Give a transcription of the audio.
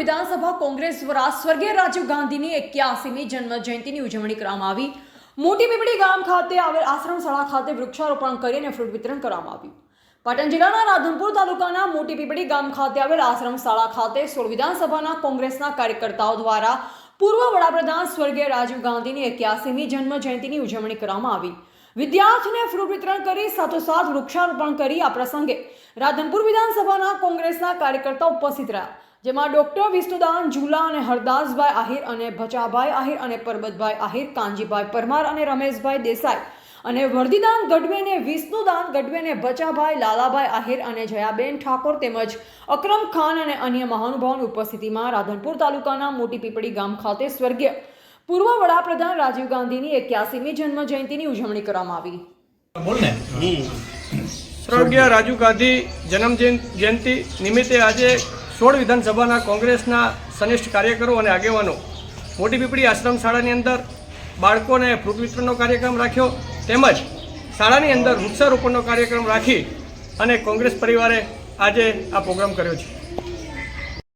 વિધાનસભા કોંગ્રેસ દ્વારા સ્વર્ગીય રાજીવ ગાંધીની એક્યાસીમી જન્મ જયંતિની ઉજવણી કરવામાં આવી. મોટી પીપળી ગામ ખાતે આવેલ આશ્રમ શાળા ખાતે વૃક્ષારોપણ કરીને ફ્રૂટ વિતરણ કરવામાં આવ્યું. પાટણ જિલ્લાના રાધનપુર તાલુકાના મોટી પીપળી ગામ ખાતે આવેલ આશ્રમ શાળા ખાતે સોળ વિધાનસભાના કોંગ્રેસના કાર્યકર્તાઓ દ્વારા પૂર્વ વડાપ્રધાન સ્વર્ગીય રાજીવ ગાંધીની એક્યાસીમી જન્મ જયંતિની ઉજવણી કરવામાં આવી. વિદ્યાર્થીને ફ્રૂટ વિતરણ કરી, સાથોસાથ વૃક્ષારોપણ કરી આ પ્રસંગે રાધનપુર વિધાનસભાના કોંગ્રેસના કાર્યકર્તાઓ ઉપસ્થિત રહ્યા. જેમાં ડૉક્ટર વિષ્ણુદાન ઝુલા અને હરદાસભાઈ આહિર અને ભચાભાઈ આહિર અને પરબતભાઈ આહિર કાનજીભાઈ પરમાર અને રમેશભાઈ દેસાઈ અને વર્ધીદાન ગઢવેને વિષ્ણુદાન ગઢવેને ભચાભાઈ લાલાભાઈ આહિર અને જયાબેન ઠાકોર તેમજ અકરમ ખાન અને અન્ય મહાનુભાવોની ઉપસ્થિતિમાં રાધનપુર તાલુકાના મોટી પીપળી ગામ ખાતે સ્વર્ગીય પૂર્વ વડાપ્રધાન રાજીવ ગાંધીની એક્યાસીમી જન્મ જયંતિની ઉજવણી કરવામાં આવી. સ્વર્ગીય રાજીવ ગાંધી જન્મ જયં- જયંતિ નિમિત્તે આજે સોળ વિધાનસભાના કોંગ્રેસના સનિષ્ઠ કાર્યકરો અને આગેવાનો મોટી પીપળી આશ્રમ શાળાની અંદર બાળકોને ફ્રૂટ વિતરણનો કાર્યક્રમ રાખ્યો. તેમજ શાળાની અંદર વૃક્ષારોપણનો કાર્યક્રમ રાખી અને કોંગ્રેસ પરિવારે આજે આ પ્રોગ્રામ કર્યો છે.